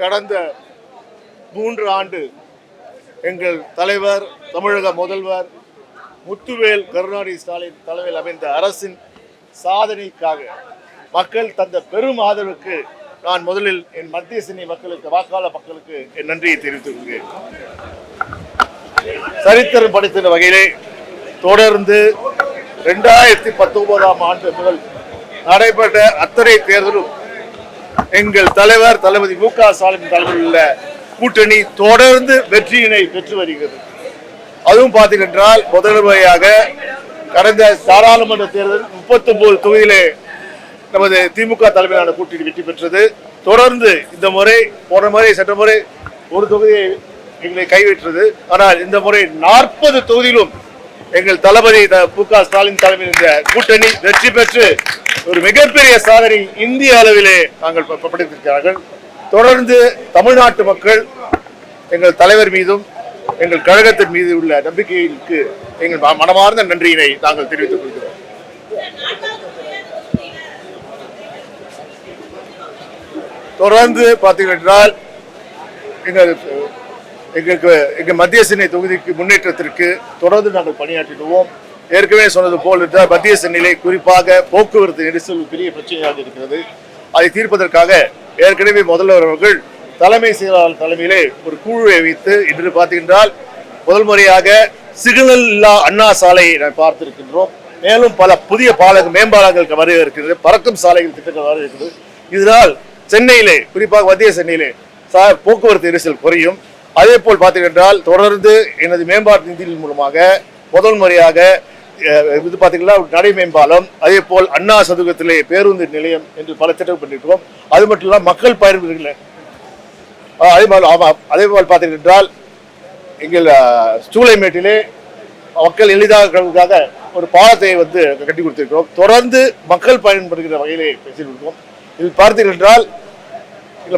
கடந்த மூன்று ஆண்டு எங்கள் தலைவர் தமிழக முதல்வர் முத்துவேல் கருணாநிதி ஸ்டாலின் தலைமையில் அமைந்த அரசின் சாதனைக்காக மக்கள் தந்த பெரும் ஆதரவுக்கு நான் முதலில் என் மத்திய சென்னை மக்களுக்கு வாக்காளர் மக்களுக்கு என் நன்றியை தெரிவித்துக் கொள்கிறேன். சரித்திரம் படைத்த வகையிலே தொடர்ந்து ரெண்டாயிரத்தி பத்தொன்பதாம் ஆண்டு முதல் நடைபெற்ற அத்தனை தேர்தலும் எங்கள் தலைவர் தளபதி மு க ஸ்டாலின் தலைமையில் கூட்டணி தொடர்ந்து வெற்றியினை பெற்று வருகிறது. அதுவும் பார்த்தீங்கன்றால் முதல் முறையாக கடந்த பாராளுமன்ற தேர்தல் முப்பத்தி ஒன்பது தொகுதியிலே நமது திமுக தலைமையிலான கூட்டணி வெற்றி பெற்றது. தொடர்ந்து இந்த முறை போன முறை சென்ற முறை ஒரு தொகுதியை எங்களை கைவிட்டது. ஆனால் இந்த முறை நாற்பது தொகுதியிலும் எங்கள் தளபதி மு க ஸ்டாலின் தலைமையில் இந்த கூட்டணி வெற்றி பெற்று ஒரு மிகப்பெரிய சாதனை இந்திய அளவிலே நாங்கள் படைத்திருக்கிறார்கள். தொடர்ந்து தமிழ்நாட்டு மக்கள் எங்கள் தலைவர் மீதும் எங்கள் கழகத்தின் மீது உள்ள நம்பிக்கைக்கு எங்கள் மனமார்ந்த நன்றியினை நாங்கள் தெரிவித்துக் கொள்கிறோம். தொடர்ந்து பார்த்தீர்கள் என்றால் எங்கள் எங்களுக்கு எங்கள் மத்திய சென்னை தொகுதிக்கு முன்னேற்றத்திற்கு தொடர்ந்து நாங்கள் பணியாற்றிடுவோம். ஏற்கனவே சொன்னது போல் இருந்தால் மத்திய நிலை குறிப்பாக போக்குவரத்து நெரிசல் பெரிய பிரச்சனையாக இருக்கிறது. அதை தீர்ப்பதற்காக ஏற்கனவே முதல்வர் அவர்கள் தலைமை செயலாளர் தலைமையிலே ஒரு குழுவை வைத்து இன்று பார்த்தீங்கன்றால் முதல் முறையாக சிக்னல் இல்லா அண்ணா சாலையை நாம் பார்த்திருக்கின்றோம். மேலும் பல புதிய பாலங்கள் மேம்பாலங்கள் வர இருக்கிறது பறக்கும் சாலைகள் திட்டங்கள் வர இருக்கிறது இதனால் சென்னையிலே குறிப்பாக மத்திய சென்னையிலே சா- போக்குவரத்து நெரிசல் குறையும். அதே போல் பார்த்தீங்கன்றால் தொடர்ந்து எனது மேம்பாட்டு நிதியின் மூலமாக முதல் முறையாக இது பார்த்தீங்கன்னா நடை மேம்பாலம் அதே போல் அண்ணா சதுக்கத்திலே பேருந்து நிலையம் என்று பல திட்டம் பண்ணியிருக்கிறோம். அது மட்டும் இல்லாமல் மக்கள் பயன்படுகிற அதே மாதிரி ஆமாம் அதே போல் பார்த்தீங்கன்றால் எங்கள் சூளைமேட்டிலே மக்கள் எளிதாக ஒரு பாலத்தை வந்து கட்டி கொடுத்திருக்கிறோம். தொடர்ந்து மக்கள் பயன்படுகிற வகையிலே பேசியிருக்கிறோம் இதில் பார்த்தீர்கள் என்றால்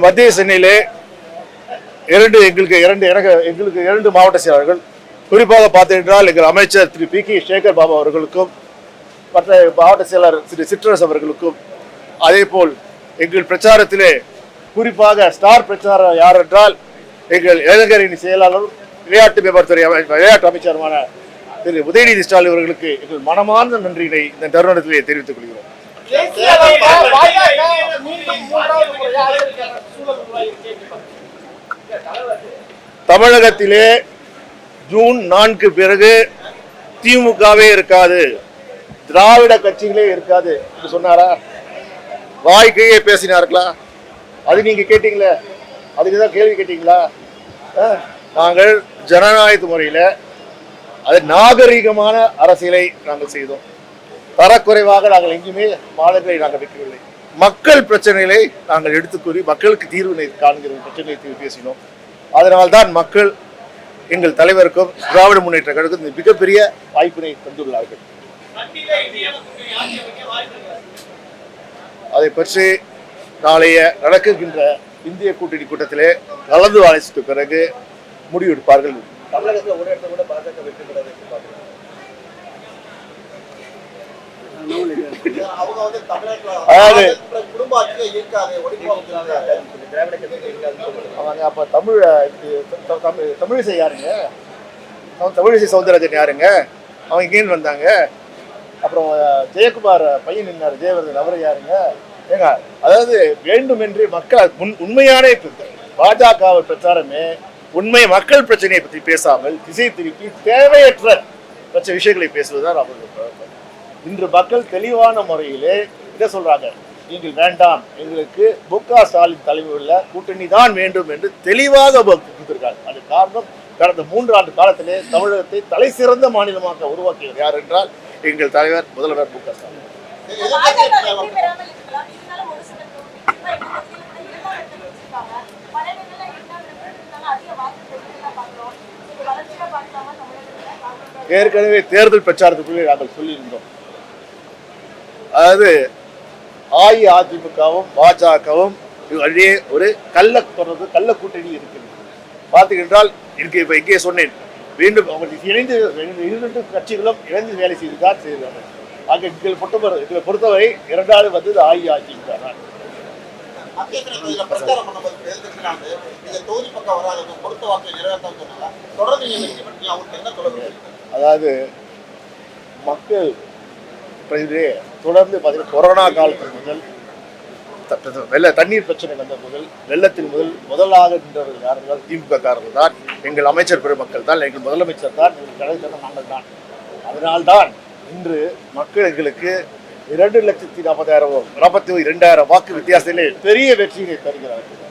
மத்திய சென்னையிலே இரண்டு எங்களுக்கு இரண்டு எனக்கு எங்களுக்கு இரண்டு மாவட்ட செயலாளர்கள் குறிப்பாக பார்த்தீங்கன்றால் எங்கள் அமைச்சர் திரு பி கே சேகர் பாபு அவர்களுக்கும் மற்ற மாவட்ட செயலர் திரு சிற்றரசு அவர்களுக்கும் அதே போல் எங்கள் பிரச்சாரத்திலே குறிப்பாக ஸ்டார் பிரச்சாரம் யார் என்றால் எங்கள் இளைஞரணி செயலாளரும் விளையாட்டு மேம்பாட்டுத்துறை அமை- விளையாட்டு அமைச்சருமான திரு உதயநிதி ஸ்டாலின் அவர்களுக்கு எங்கள் மனமார்ந்த நன்றியினை இந்த தருணத்திலே தெரிவித்துக் கொள்கிறோம். தமிழகத்திலே ஜூன் நான்கு பிறகு திமுகவே இருக்காது. திராவிட கட்சிகளே இருக்காது சொன்னாரா? வாய்க்கையே பேசினார்களா? அது நீங்க கேட்டீங்களே? அதுக்கு தான் கேள்வி கேட்டீங்களா? நாங்கள் ஜனநாயக முறையில் அது நாகரிகமான அரசியலை நாங்கள் செய்தோம். தரக்குறைவாக நாங்கள் எங்கேயுமே மாதங்களை நாங்கள் வைக்கவில்லை. மக்கள் பிரச்சனைகளை நாங்கள் எடுத்துக்கூறி மக்களுக்கு தீர்வினை காண்கிற பிரச்சனையை பேசினோம். அதனால்தான் மக்கள் எங்கள் தலைவருக்கும் திராவிட முன்னேற்ற கழகம் இந்த மிகப்பெரிய வாய்ப்பினை தந்துள்ளார்கள். அதை பற்றி நாளைய நடக்குகின்ற இந்திய கூட்டணி கூட்டத்திலே கலந்து ஆலோசித்த பிறகு முடிவெடுப்பார்கள். தமிழகத்தில் ஒரு இடத்துல கூட பாஜக வெற்றி பெற வைக்க பாக்குறாங்க அவங்க வந்து தமிழகத்துல அதாவது- பாஜக குடும்ப ஆட்சியே இருக்காது ஒடுக்குவாங்க திராவிட கட்சி இருக்காதுன்னு அவங்க அப்போ தமிழ் தமிழ் தமிழிசை யாருங்க? அவன் தமிழிசை சவுந்தரராஜன் யாருங்க? அவங்க இங்கேன்னு வந்தாங்க. அப்புறம் ஜெயக்குமார் பையன் நின்னார் ஜெயவர்தன். அவர் யாருங்க? ஏங்க அதாவது வேண்டுமென்றே மக்கள் உண் உண்மையான பாஜக பிரச்சாரமே உண்மை மக்கள் பிரச்சனையை பற்றி பேசாமல் திசை திருப்பி தேவையற்ற பிரச்சனை விஷயங்களை பேசுவதுதான் அவர்கள் இன்று மக்கள் தெளிவான முறையிலே இதை சொல்றாங்க. நீங்கள் வேண்டாம். எங்களுக்கு மு க ஸ்டாலின் தலைமையில் கூட்டணி தான் வேண்டும் என்று தெளிவாக கொடுத்திருக்காங்க அது காரணம் கடந்த மூன்று ஆண்டு காலத்திலே தமிழகத்தை தலை சிறந்த மாநிலமாக உருவாக்கியவர் யார் என்றால் எங்கள் தலைவர் முதல்வர் மு க ஸ்டாலின். ஏற்கனவே தேர்தல் பிரச்சாரத்துக்குள்ளே நாங்கள் சொல்லியிருந்தோம். அதாவது அஇஅதிமுகவும் பாஜகவும் வழியே ஒரு கள்ள தொடர்பு கள்ள கூட்டணி இருக்கிறது பார்த்தீங்கன்றால் இருக்கு இப்போ இங்கே சொன்னேன் மீண்டும் அவங்களுக்கு இணைந்து இரண்டு கட்சிகளும் இணைந்து வேலை செய்துதான் செய்கிறார்கள். ஆக எங்களை பொறுத்தவரை எங்களை பொறுத்தவரை இரண்டாவது வந்தது அஇஅதிமுக தான். தொடர்ந்து அதாவது மக்கள் இது தொடர்ந்து பார்த்தீங்கன்னா கொரோனா காலத்தில் முதல் வெள்ள தண்ணீர் பிரச்சனை வந்த முதல் வெள்ளத்தின் முதல் முதலாக நின்றவர்கள் யார் திமுக காரர்கள் தான். எங்கள் அமைச்சர் பெருமக்கள் தான் எங்கள் முதலமைச்சர் தான் எங்கள் கலைஞர் நாங்கள் தான். அதனால்தான் இன்று மக்கள் எங்களுக்கு இரண்டு லட்சத்தி நாற்பதாயிரம் நாற்பத்தி இரண்டாயிரம் வாக்கு வித்தியாசத்திலே பெரிய வெற்றியை தருகிறார்கள்.